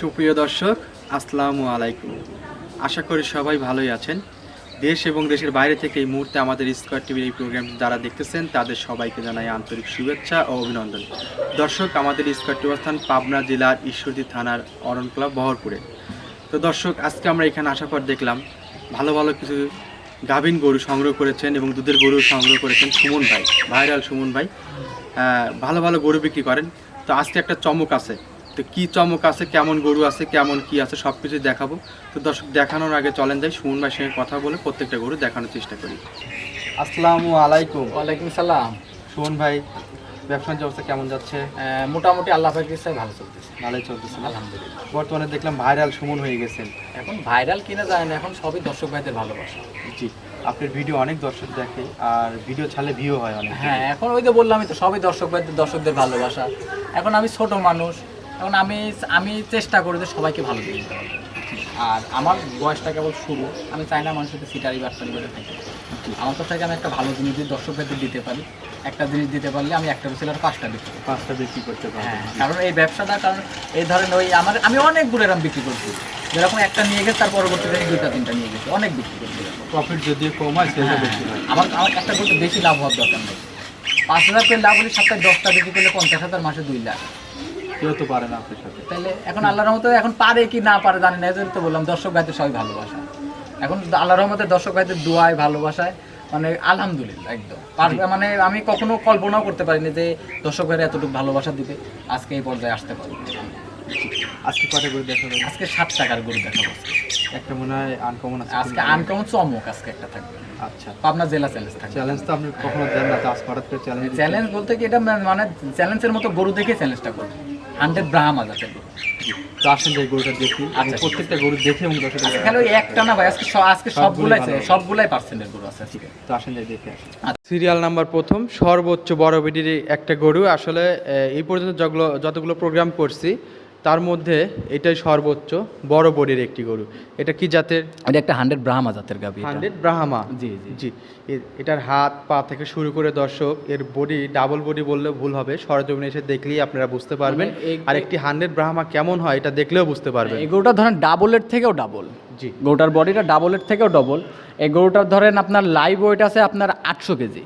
সুপ্রিয় দর্শক, আসসালামু আলাইকুম। আশা করি সবাই ভালোই আছেন। দেশ এবং দেশের বাইরে থেকে এই মুহূর্তে আমাদের স্কোয়ার টিভির এই প্রোগ্রাম যারা দেখতেছেন, তাদের সবাইকে জানাই আন্তরিক শুভেচ্ছা ও অভিনন্দন। দর্শক, আমাদের স্কোয়ার টিভি অবস্থান পাবনা জেলার ঈশ্বরদী থানার অরণ ক্লাব বহরপুরে তো দর্শক, আজকে আমরা এখানে আসার পর দেখলাম, ভালো ভালো কিছু গাভিন গরু সংগ্রহ করেছেন এবং দুধের গরু সংগ্রহ করেছেন সুমন ভাই, ভাইরাল সুমন ভাই। ভালো ভালো গরু বিক্রি করেন। তো আজকে একটা চমক আছে। তো কি চমক আছে কেমন গরু আছে কেমন কি আছে সব কিছু দেখাবো। তো দর্শক দেখানোর আগে চলেন যাই সুমন ভাইয়ের সঙ্গে কথা বলে প্রত্যেকটা গরু দেখানোর চেষ্টা করি। আসসালামু আলাইকুম। ওয়ালাইকুম সালাম। সুমন ভাই ব্যবসা বাণিজ্য অবস্থা কেমন যাচ্ছে? মোটামুটি আল্লাহ ইচ্ছায় ভালো চলতেছে। ভালোই চলতেছে? আলহামদুলিল্লাহ। বর্তমানে দেখলাম ভাইরাল সুমন হয়ে গেছেন। এখন ভাইরাল কিনা যায় না এখন সবই দর্শক ভাইদের ভালোবাসা। জি আপনার ভিডিও অনেক দর্শক দেখে আর ভিডিও ছাড়লে ভিউ হয় অনেক। হ্যাঁ এখন ওই তো বললামই তো সবই দর্শক ভাইদের দর্শকদের ভালোবাসা। এখন আমি ছোট মানুষ এখন আমি আমি চেষ্টা করি যে সবাইকে ভালো দিয়ে দিতে আর আমার বয়সটা কেবল শুরু। আমি চাই না মানুষের সাথে সিটারি বাটপারি করে থাকি। আমার কাছ থেকে আমি একটা ভালো জিনিস যদি দর্শক ভাইদের দিতে পারি একটা জিনিস দিতে পারলে আমি একটা বেশি আর পাঁচটা পারি পাঁচটা বিক্রি করতে পারবেন হ্যাঁ কারণ এই ব্যবসাটা কারণ এই ধরেন ওই আমার আমি অনেকগুলো এরকম বিক্রি করছি। যেরকম একটা নিয়ে গেছে তার পরবর্তীতে আমি দুইটা তিনটা নিয়ে গেছি। অনেক বিক্রি করছি। প্রফিট যদিও কম হয় সেটা হ্যাঁ, বেশি আমার আমার একটা করতে বেশি লাভ হওয়ার দরকার নেই। পাঁচ হাজার করে লাভ হলে সপ্তাহে দশটা বিক্রি করলে পঞ্চাশ হাজার মাসে দুই লাখ। কেউ তো পারে না আপনার সাথে। তাহলে এখন আল্লাহর রহমতে এখন পারে কি না পারে জানি না এই তো বললাম দর্শক ভাইদের সবাই ভালোবাসা। এখন আল্লাহর রহমতে দর্শক ভাইদের দোয়ায় ভালোবাসায় মানে আলহামদুলিল্লাহ একদম। মানে আমি কখনো কল্পনাও করতে পারিনি যে দর্শক ভাইরা এতটুকু ভালোবাসা দিবে আজকে এই পর্যায়ে আসতে পারবে। আজকে কটা গরু দেখা যাবে আজকে সাত টাকার গরু দেখাবো। একটা মনে হয় আনকমন আছে। আজকে আনকমন চমক আজকে একটা থাকবে। আচ্ছা। পাবনা জেলা চ্যালেঞ্জ থাকবে। চ্যালেঞ্জ তো আপনি কখনো দেন না তো আজ হঠাৎ করে চ্যালেঞ্জ চ্যালেঞ্জ বলতে কি এটা মানে- মানে চ্যালেঞ্জের মতো গরু দেখে চ্যালেঞ্জটা করবে। হান্ড্রেড ব্রাহ্মা জাতের গরু তো আসেন যে গরুটা দেখি। আমি প্রত্যেকটা গরু দেখে এবং দর্শক আজকে ওই একটা না ভাই? আজকে আজকে সবগুলাই সবগুলাই পার্সেন্টের গরু আছে আজকে। তো আসেন যে দেখে আসি। সিরিয়াল নাম্বার প্রথম সর্বোচ্চ বড় বেডির একটা গরু। আসলে এই পর্যন্ত যতগুলো প্রোগ্রাম করছি তার মধ্যে এটাই সর্বোচ্চ বড় বডির একটি গরু। এটা কি জাতের? এটা একটা হান্ড্রেড ব্রাহ্মা জাতের গাবি হান্ড্রেড ব্রাহ্মা জি, জি। জি। এটার হাত পা থেকে শুরু করে দর্শক এর বডি ডাবল বডি বললে ভুল হবে। সরজমিনে এসে দেখলেই আপনারা বুঝতে পারবেন। মানে আর একটি হান্ড্রেড ব্রাহ্মা কেমন হয় এটা দেখলেও বুঝতে পারবেন। এই গরুটা ধরেন ডাবলের থেকেও ডাবল জি। গরুটার বডিটা ডাবলের থেকেও ডবল এই গরুটার ধরেন আপনার লাইভ ওয়েট আছে আপনার আটশো কেজি।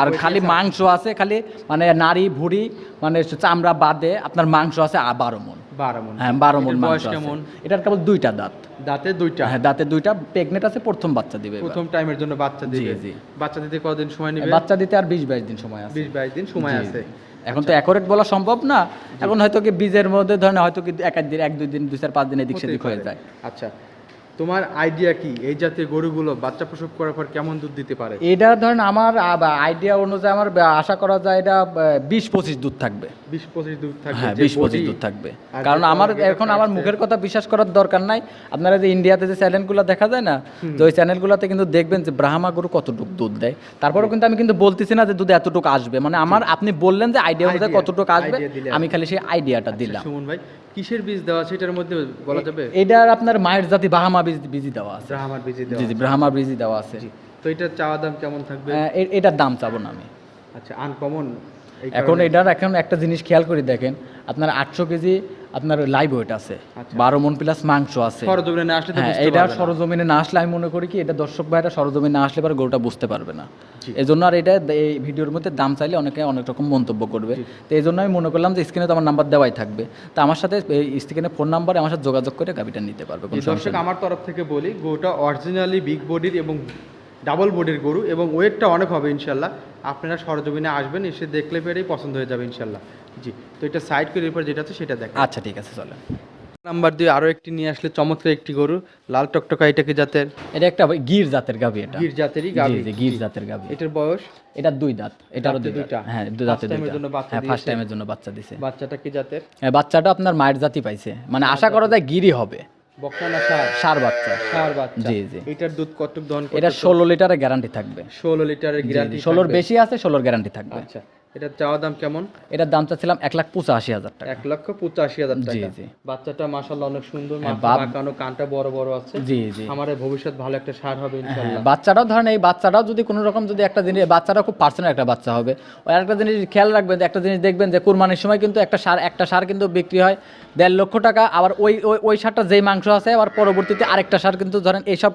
আর খালি মাংস আছে খালি মানে নারী ভুড়ি মানে চামড়া বাদে আপনার মাংস আছে বারো মন বারো মন হ্যাঁ বারো মন মাংস এটার কেবল দুইটা দাঁত। দাঁতে দুইটা? হ্যাঁ দাঁতে দুইটা প্রেগনেন্ট আছে প্রথম বাচ্চা দিবে প্রথম টাইমের জন্য বাচ্চা দিবে। জি। বাচ্চা দিতে কতদিন সময় নেবে? বাচ্চা দিতে আর বিশ বাইশ দিন সময় আছে। বিশ বাইশ দিন সময় আছে। এখন তো অ্যাকোরেট বলা সম্ভব না। এখন হয়তো কি বীজের মধ্যে ধরেন হয়তো কি এক এক দিন এক দুই দিন দুই চার পাঁচ দিন এদিক সেদিক হয়ে যায়। আচ্ছা। তোমার আইডিয়া কি? এই জাতীয় গরুগুলো বাচ্চা প্রসব করার পর কেমন দুধ দিতে পারে? এটা ধরেন আমার আইডিয়া অনুযায়ী আমার আশা করা যায় এটা বিশ পঁচিশ দুধ থাকবে। বিশ পঁচিশ দুধ থাকবে হ্যাঁ বিশ পঁচিশ দুধ থাকবে। কারণ আমার এখন আমার মুখের কথা বিশ্বাস করার দরকার নাই। আপনারা যে ইন্ডিয়াতে যে চ্যানেলগুলো দেখা যায় না তো ওই চ্যানেলগুলোতে কিন্তু দেখবেন যে ব্রাহ্মা গরু কতটুকু দুধ দেয়। তারপরেও কিন্তু আমি কিন্তু বলতেছি না যে দুধ এতটুকু আসবে। মানে আমার আপনি বললেন যে আইডিয়া অনুযায়ী কতটুকু আসবে আমি খালি সেই আইডিয়াটা দিলাম। সুমন ভাই কিসের বীজ দেওয়া আছে? এটার মধ্যে বলা যাবে? এটার আপনার মায়ের জাতি বাহামা বীজ বীজি দেওয়া আছে। ব্রাহ্মার বীজ দেওয়া জি ব্রাহ্মার বীজি দেওয়া আছে। তো এটার চাওয়া দাম কেমন থাকবে? এটার দাম চাবো না আমি। আচ্ছা আনকমন এখন এটার এখন একটা জিনিস খেয়াল করে দেখেন আপনার আটশো কেজি আপনার লাইভ ওয়েট আছে আচ্ছা। বারো মন প্লাস মাংস আছে। সরজমিনে না আসলে তো হ্যাঁ এটা সরজমিনে না আসলে আমি মনে করি কি এটা দর্শক ভাইরা সরজমিনে না আসলে পরে গরুটা বুঝতে পারবে না। এই জন্য আর এটা এই ভিডিওর মধ্যে দাম চাইলে অনেকে অনেক রকম মন্তব্য করবে। তো এই জন্য আমি মনে করলাম যে স্ক্রিনে তো আমার নাম্বার দেওয়াই থাকবে। তো আমার সাথে এই স্ক্রিনে ফোন নাম্বারে আমার সাথে যোগাযোগ করে গাবিটা নিতে পারবে দর্শক আমার তরফ থেকে বলি গরুটা অরিজিনালি বিগ বডির এবং ডাবল বডির গরু এবং ওয়েটটা অনেক হবে ইনশাল্লাহ। আপনারা সরজমিনে আসবেন এসে দেখলে পেরেই পছন্দ হয়ে যাবে ইনশাল্লাহ। জি তো এটা সাইড করে এরপর যেটা আছে সেটা দেখা আচ্ছা ঠিক আছে চলে নাম্বার দিয়ে আরও একটি নিয়ে আসলে চমৎকার একটি গরু লাল টকটকা এটাকে জাতের? এটা একটা গির জাতের গাবি এটা। গির জাতেরই জি, গাভী গির জাতের গাবি এটার বয়স? এটা দুই দাঁত। এটারও দুই দুইটা? দাঁত হ্যাঁ দুই First দাঁতে এর দুইটা জন্য বাচ্চা হ্যাঁ ফার্স্ট টাইমের জন্য বাচ্চা দিছে। বাচ্চাটা কি জাতের? হ্যাঁ, বাচ্চাটা আপনার মায়ের জাতি পাইছে। মানে আশা করা যায় গিরি হবে। বকনা সার? সার বাচ্চা। সার বাচ্চা। জি, জি। এটার দুধ কত দহন এটা ষোলো লিটারের গ্যারান্টি থাকবে। ষোলো লিটারের গ্যারান্টি ষোলোর বেশি আছে ষোলোর গ্যারান্টি থাকবে। আচ্ছা। এটা চাওয়া দাম কেমন? এটার দাম চাচ্ছিলাম এক লাখ পঁচাশি হাজার টাকা। এক লক্ষ পঁচাশি হাজার টাকা। জি। বাচ্চাটা মাশাল্লাহ অনেক সুন্দর হ্যাঁ, বাঁকানো কানটা বড় বড় আছে। জি জি। আমার ভবিষ্যৎ ভালো একটা সার হবে হ্যাঁ, ইনশাল্লাহ বাচ্চাটাও ধরেন এই বাচ্চাটাও যদি কোনো রকম যদি একটা জিনিস বাচ্চাটা খুব পার্সোনাল একটা বাচ্চা হবে। ওই একটা জিনিস খেয়াল রাখবেন একটা জিনিস দেখবেন যে কুরবানির সময় কিন্তু একটা সার একটা সার কিন্তু বিক্রি হয় দেড় লক্ষ টাকা। আবার ওই ওই ওই সারটা যেই মাংস আছে আবার পরবর্তীতে আরেকটা সার কিন্তু ধরেন এইসব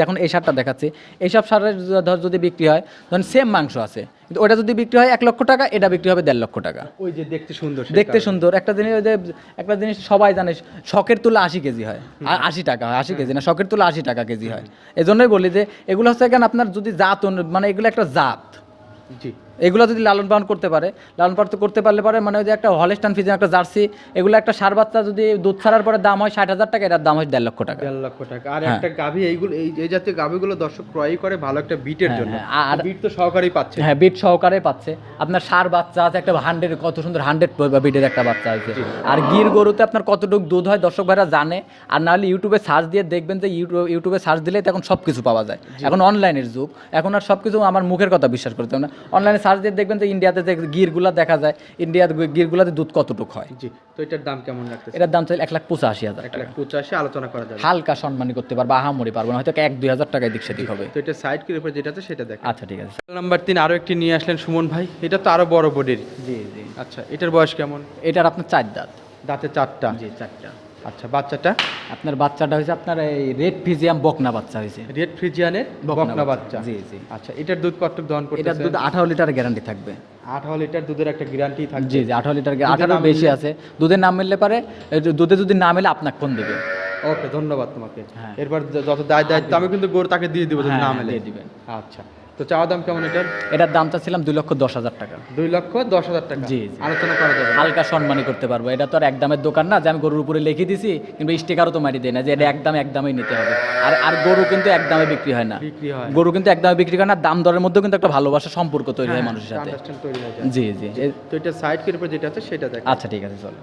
যখন এই সারটা দেখাচ্ছি। এইসব সারের ধর যদি বিক্রি হয় ধরেন সেম মাংস আছে। কিন্তু ওটা যদি বিক্রি হয় এক লক্ষ টাকা এটা বিক্রি হবে দেড় লক্ষ টাকা। ওই যে দেখতে সুন্দর দেখতে সুন্দর। একটা জিনিস ওই যে একটা জিনিস সবাই জানে শখের তুলা আশি কেজি হয়। আর আশি টাকা হয় আশি কেজি না শখের তুলা আশি টাকা কেজি হয়। এই জন্যই বলি যে এগুলো হচ্ছে কেন আপনার যদি জাত অনু- মানে এগুলো একটা জাত। জি। এগুলো যদি লালন পালন করতে পারে লালন পালন করতে পারলে পরে মানে ওই যে একটা হলেস্টান ফিজেন একটা জার্সি এগুলো একটা সার বাচ্চা যদি দুধ ছাড়ার পরে দাম হয় ষাট হাজার টাকা এটার দাম হয় দেড় লক্ষ টাকা। দেড় লক্ষ টাকা। আর হ্যাঁ। একটা গাভী এইগুলো এই জাতীয় গাভীগুলো দর্শক ক্রয় করে ভালো একটা বিটের হ্যাঁ, জন্য। হ্যাঁ, আর- বিট তো সহকারেই পাচ্ছে। হ্যাঁ বিট সহকারে পাচ্ছে। আপনার সার বাচ্চা আছে একটা হান্ড্রেড কত সুন্দর হান্ড্রেড বিটের একটা বাচ্চা আছে। আর গির গরুতে আপনার কতটুকু দুধ হয় দর্শক ভাইরা জানে। আর নাহলে ইউটিউবে সার্চ দিয়ে দেখবেন যে ইউটিউব ইউটিউবে সার্চ দিলে এখন সব কিছু পাওয়া যায়। এখন অনলাইনের যুগ। এখন আর সব কিছু আমার মুখের কথা বিশ্বাস করতে হবে না। অনলাইনে সার্চ দিয়ে দেখবেন যে ইন্ডিয়াতে যে গিরগুলা দেখা যায় ইন্ডিয়াতে গিরগুলাতে দুধ কতটুকু হয়? জি তো এটার দাম কেমন রাখতেছে? এটার দাম চাইলে এক লাখ পঁচাশি হাজার এক লাখ পঁচাশি আলোচনা করা যাবে। হালকা সম্মানী করতে পারব আহামরি পারব না হয়তো এক দুই হাজার টাকায় দিক সেদিক হবে। তো এটা সাইড করে উপর যেটা আছে সেটা দেখ আচ্ছা ঠিক আছে। নাম্বার তিন আরও একটি নিয়ে আসলেন সুমন ভাই। এটা তো আরও বড় বডির। জি জি। আচ্ছা এটার বয়স কেমন? এটার আপনার চার দাঁত। দাঁতে চারটা। জি চারটা। আচ্ছা বাচ্চাটা? আপনার বাচ্চাটা হয়েছে আপনার এই রেড ফিজিয়াম বকনা বাচ্চা হয়েছে। রেড ফ্রিজিয়ানের বকনা বাচ্চা। জি জি। আচ্ছা এটার দুধ কতটুকু দহন করতেছে? এটার দুধ আঠারো লিটার গ্যারান্টি থাকবে। আঠারো লিটার দুধের একটা গ্যারান্টি থাকবে। জি জি আঠারো লিটার আঠারো বেশি আছে। দুধের নাম মিললে পারে দুধে যদি না মেলে আপনাকে ফোন দেবে। ওকে ধন্যবাদ তোমাকে। হ্যাঁ। এরপর যত দায় দায়িত্ব আমি কিন্তু গরু তাকে দিয়ে দিব যদি হ্যাঁ, না হ্যাঁ, মেলে। দিয়ে দিবেন। আচ্ছা। তো চাওয়া দাম কেমন এটার? এটার দামটা ছিলাম দুই লক্ষ দশ হাজার টাকা। দুই লক্ষ দশ হাজার টাকা? জি। আলোচনা করা যাবে। হালকা সম্মানই করতে পারব। এটা তো আর এক দামের দোকান না যে আমি গরুর উপরে লিখে দিছি কিন্তু স্টিকারও তো মারি দেয় না যে এটা এক দামে এক দামেই নিতে হবে। আর আর গরু কিন্তু এক দামে বিক্রি হয় না। বিক্রি হয়। গরু কিন্তু এক দামে বিক্রি হয় না দাম দরের মধ্যেও কিন্তু একটা ভালোবাসা সম্পর্ক তৈরি হয় মানুষের সাথে। হয়ে জি জি। তো এটা সাইড যেটা আছে সেটা দেখ। আচ্ছা ঠিক আছে চলো।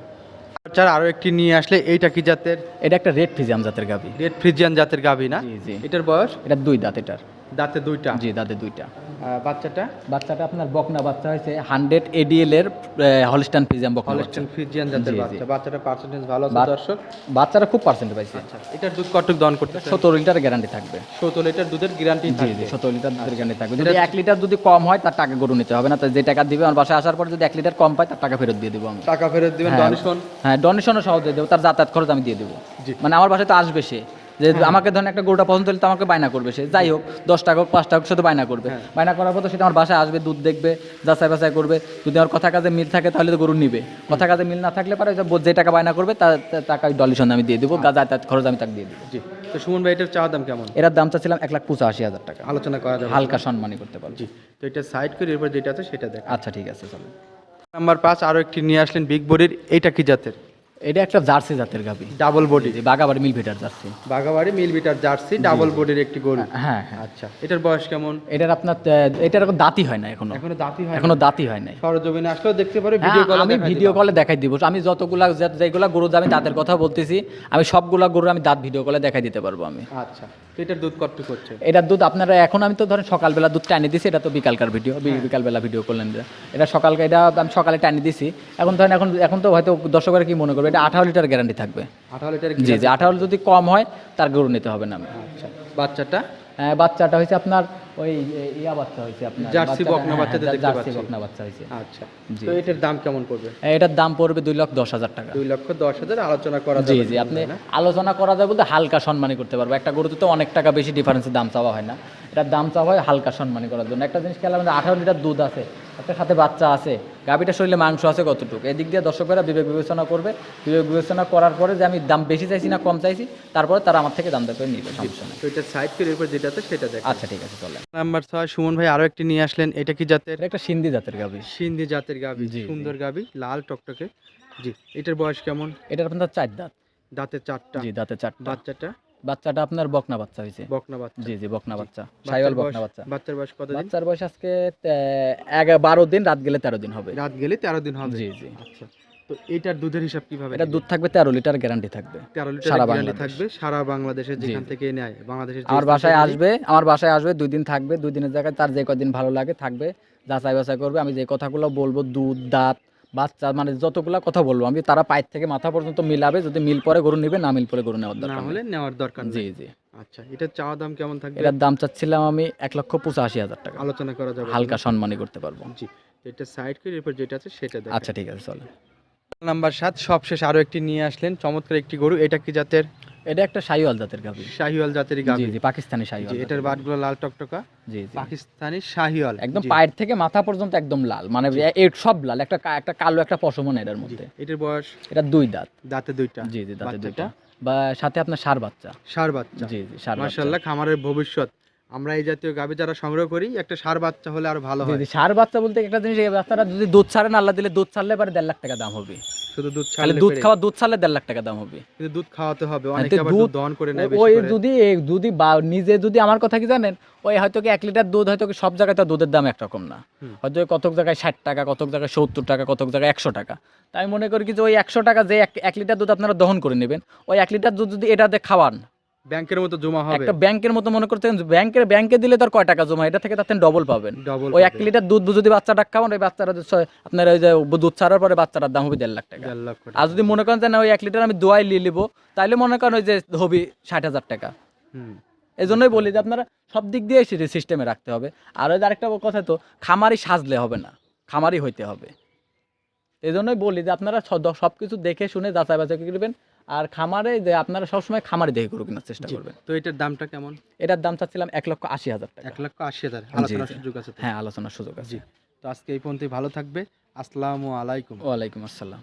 আচ্ছা আরও একটি নিয়ে আসলে এইটা কি জাতের? এটা একটা রেড ফিজিয়াম জাতের গাভি। রেড ফ্রিজিয়ান জাতের গাভী না? জি, জি। এটার বয়স? এটা দুই দাঁত এটার। দাঁতে দুইটা? জি দাঁতে দুইটা। বাচ্চাটা? বাচ্চাটা আপনার বকনা বাচ্চা হয়েছে হান্ড্রেড এডিএল এর হলিস্টান ফিজিয়াম বকনা হলস্টেন ফ্রিজিয়ান জাতের। বাচ্চা। বাচ্চাটা পার্সেন্টেজ ভালো আছে দর্শক? বাচ্চারা খুব পার্সেন্ট পাইছে। আচ্ছা এটার দুধ কতটুকু দহন করতেছে সতেরো লিটার গ্যারান্টি থাকবে। সতেরো লিটার দুধের গ্যারান্টি জি সতেরো লিটার দুধের গ্যারান্টি থাকবে। যদি এক লিটার যদি কম হয় তার টাকা গরু নিতে হবে না। তার যে টাকা দিবে আমার বাসায় আসার পরে যদি এক লিটার কম পায় তার টাকা ফেরত দিয়ে দেবো আমি টাকা ফেরত দিবেন ডোনেশন হ্যাঁ ডোনেশনও সহ দিয়ে দেবো। তার যাতায়াত খরচ আমি দিয়ে দেবো। মানে আমার বাসায় তো আসবে সে। যে আমাকে ধরেন একটা গরুটা পছন্দ হলে তো আমাকে বায়না করবে সে। যাই হোক দশ টাকা হোক পাঁচ টাকা হোক সে তো বায়না করবে। বায়না করার পর তো সেটা আমার বাসায় আসবে দুধ দেখবে যাচাই বাছাই করবে। যদি আমার কথা কাজে মিল থাকে তাহলে তো গরু নিবে। কথা কাজে মিল না থাকলে পারে যে টাকা বায়না করবে তার টাকা ডলিশন আমি দিয়ে দেবো যাতায়াত খরচ আমি তাকে দিয়ে দেবো। জি। তো সুমন ভাই এটার চাওয়া দাম কেমন? এটার দাম চাচ্ছিলাম এক লাখ পঁচাশি হাজার টাকা। আলোচনা করা যাবে। হালকা সম্মানই করতে পারব। জি। তো এটা সাইড করে এরপর যেটা আছে সেটা দেখ আচ্ছা ঠিক আছে চলো নাম্বার পাঁচ আরও একটি নিয়ে আসলেন বিগ বডির এইটা কি জাতের? এটা একটা জার্সি জাতের গাভি ডাবল বডি বাগাবাড়ি মিল ভেটার জার্সি। বাঘাবাড়ি মিল বিটার জার্সি ডাবল বডির একটি গরু। হ্যাঁ হ্যাঁ আচ্ছা এটার বয়স কেমন? এটার আপনার এটার এখন দাঁতই হয় না এখনও। এখনও দাঁতই হয় এখনও দাঁতই হয় নাই। সরজমিনে আসলেও দেখতে পারে হ্যাঁ, ভিডিও কলে আমি ভিডিও কলে দেখাই দিব। আমি যতগুলা যেগুলা গরু আমি দাঁতের কথা বলতেছি আমি সবগুলা গরু আমি দাঁত ভিডিও কলে দেখাই দিতে পারব আমি। আচ্ছা এটার দুধ কতটুকু করছে? এটার দুধ আপনারা এখন আমি তো ধরেন সকালবেলা দুধ টানি দিছি এটা তো বিকালকার ভিডিও হ্যাঁ। বিকালবেলা ভিডিও করলেন এটা। সকালকে এটা আমি সকালে টানি দিছি। এখন ধরেন এখন এখন তো হয়তো দর্শকরা কি মনে করবে এটা আঠারো লিটার গ্যারান্টি থাকবে। আঠারো লিটার জি জি আঠারো যদি কম হয় তার গরু নিতে হবে না। আচ্ছা বাচ্চাটা? হ্যাঁ, বাচ্চাটা হয়েছে আপনার ওই ইয়া বাচ্চা হয়েছে আপনার। জার্সি বকনা হ্যাঁ, বাচ্চাতে হ্যাঁ, জার্সি বকনা বাচ্চা হয়েছে। আচ্ছা তো এটার দাম কেমন পড়বে? এটার দাম পড়বে দুই লক্ষ দশ হাজার টাকা। দুই লক্ষ দশ হাজার আলোচনা করা জি জি আপনি আলোচনা করা যায় বলতে হালকা সম্মানী করতে পারব। একটা গরুতে তো অনেক টাকা বেশি ডিফারেন্সের দাম চাওয়া হয় না। এটার দাম চাওয়া হয় হালকা সম্মানী করার জন্য। একটা জিনিস খেয়াল আমাদের আঠারো লিটার দুধ আছে একটা সাথে বাচ্চা আছে গাভীটার শরীরে মাংস আছে কতটুকু? এদিক দিয়ে দর্শকেরা বিবেক বিবেচনা করবে। বিবেক বিবেচনা করার পরে যে আমি দাম বেশি চাইছি না কম চাইছি তারপরে তারা আমার থেকে দাম করে নিবে সমস্যা নেই। এটা সাইড করে এরপর যেটা আছে সেটা দেখ। আচ্ছা ঠিক আছে চলে নাম্বার ছয় সুমন ভাই আরও একটি নিয়ে আসলেন। এটা কি জাতের? এটা একটা সিন্ধি জাতের গাভী। সিন্ধি জাতের জি। সুন্দর গাবি লাল টকটকে। জি এটার বয়স কেমন? এটার আপনার চার দাঁত। দাঁতের চারটা। জি দাঁতের চারটা। বাচ্চাটা? বাচ্চাটা আপনার বকনা বাচ্চা হয়েছে। বকনা বাচ্চা। জি জি বকনা বাচ্চা। সাইওয়াল বকনা বাচ্চা। বাচ্চার বয়স কত দিন বাচ্চার বয়স আজকে এগারো বারো দিন রাত গেলে তেরো দিন হবে। রাত গেলে তেরো দিন হবে? জি জি। আচ্ছা। তো এটার দুধের হিসাব কীভাবে এটা দুধ থাকবে তেরো লিটার গ্যারান্টি থাকবে। তেরো লিটার সারা গ্যারান্টি বাংলাদেশ। থাকবে সারা বাংলাদেশে যেখান থেকে নেয়। বাংলাদেশের আমার বাসায় আসবে আমার বাসায় আসবে দুই দিন থাকবে দুই দিনের জায়গায় তার যে কদিন ভালো লাগে থাকবে যাচাই বাছাই করবে। আমি যে কথাগুলো বলব দুধ দাঁত বাচ্চা মানে যতগুলো কথা বলব আমি তারা পায়ের থেকে মাথা পর্যন্ত মিলাবে যদি মিল পরে গরু নেবে না মিল পরে গরু নেওয়ার না দরকার হলে নেওয়ার দরকার জি জি। আচ্ছা এটার চাওয়া দাম কেমন থাকবে? এটার দাম চাচ্ছিলাম আমি এক লক্ষ পঁচাশি হাজার টাকা। আলোচনা করা যাবে। হালকা সম্মানই করতে পারব। জি এটা সাইড করে এরপর যেটা আছে সেটা দেখ আচ্ছা ঠিক আছে চলো নাম্বার সাত সবশেষ আরও একটি নিয়ে আসলেন। চমৎকার একটি গরু। এটা কি জাতের? এটা একটা শাহিওয়াল জাতের গাভি। শাহিওয়াল জাতের গাভী। জি পাকিস্তানি শাহিওয়াল এটার বাটগুলো লাল টকটকা। জি পাকিস্তানি শাহিওয়াল। একদম পায়ের থেকে মাথা পর্যন্ত একদম লাল। মানে সব লাল। একটা একটা কালো একটা পশমন এটার মধ্যে। এটার বয়স? এটা দুই দাঁত। দাঁতে দুইটা। জি জি দাঁতে দুইটা। বা সাথে আপনার সার বাচ্চা। সার বাচ্চা। জি জি সার মাশাআল্লাহ খামারের ভবিষ্যৎ। আমরা এই জাতীয় গাভী যারা সংগ্রহ করি একটা সার বাচ্চা হলে আরও ভালো হয়। সার বাচ্চা বলতে একটা জিনিস এই বাচ্চাটা যদি দুধ ছাড়ে না আল্লাহ দিলে দুধ ছাড়লে পারে দেড় লাখ টাকা দাম হবে। শুধু দুধ ছাড়লে দুধ খাওয়া দুধ ছাড়লে দেড় লাখ টাকা দাম হবে। কিন্তু দুধ খাওয়াতে হবে অনেকে আবার দুধ- দুধ দহন করে নেয় ওই যদি যদি নিজে যদি আমার কথা কি জানেন? ওই হয়তো কি এক লিটার দুধ হয়তো সব জায়গায় তার দুধের দাম একরকম না। হয়তো কতক জায়গায় ষাট টাকা কতক জায়গায় সত্তর টাকা কতক জায়গায় একশো টাকা। তাই আমি মনে করি কি যে ওই একশো টাকা যে এক- এক লিটার দুধ আপনারা দহন করে নেবেন। ওই এক লিটার দুধ যদি এটাতে খাওয়ান ব্যাংকের মতো জমা হবে। একটা ব্যাংকের মতো মনে করতেন ব্যাংকের ব্যাংকে দিলে তার কয় টাকা জমা? এটা থেকে তার ডবল পাবেন। ওই এক লিটার দুধ যদি বাচ্চাটা খাওয়ান ওই বাচ্চাটা আপনার ওই যে দুধ ছাড়ার পরে বাচ্চাটার দাম হবে দেড় লাখ টাকা। আর যদি মনে করেন যে না ওই এক লিটার আমি দোয়াই নিয়ে নিবো তাহলে মনে করেন ওই যে হবি ষাট হাজার টাকা। এই জন্যই বলি যে আপনারা সব দিক দিয়ে সিস্টেমে রাখতে হবে। আর ওই আরেকটা কথা তো খামারি সাজলে হবে না খামারি হইতে হবে। এই জন্যই বলি যে আপনারা সব কিছু দেখে শুনে যাচাই বাছাই করবেন আর খামারে যে আপনারা সবসময় খামারে দেখে গরু কেনার চেষ্টা করবেন। তো এটার দামটা কেমন? এটার দাম চাচ্ছিলাম এক লক্ষ আশি হাজার টাকা। এক লক্ষ আশি হাজার। আলোচনার সুযোগ আছে হ্যাঁ আলোচনার সুযোগ আছে। তো আজকে এই পর্যন্তই ভালো থাকবে। আসসালামু আলাইকুম। ওয়ালাইকুম আসসালাম।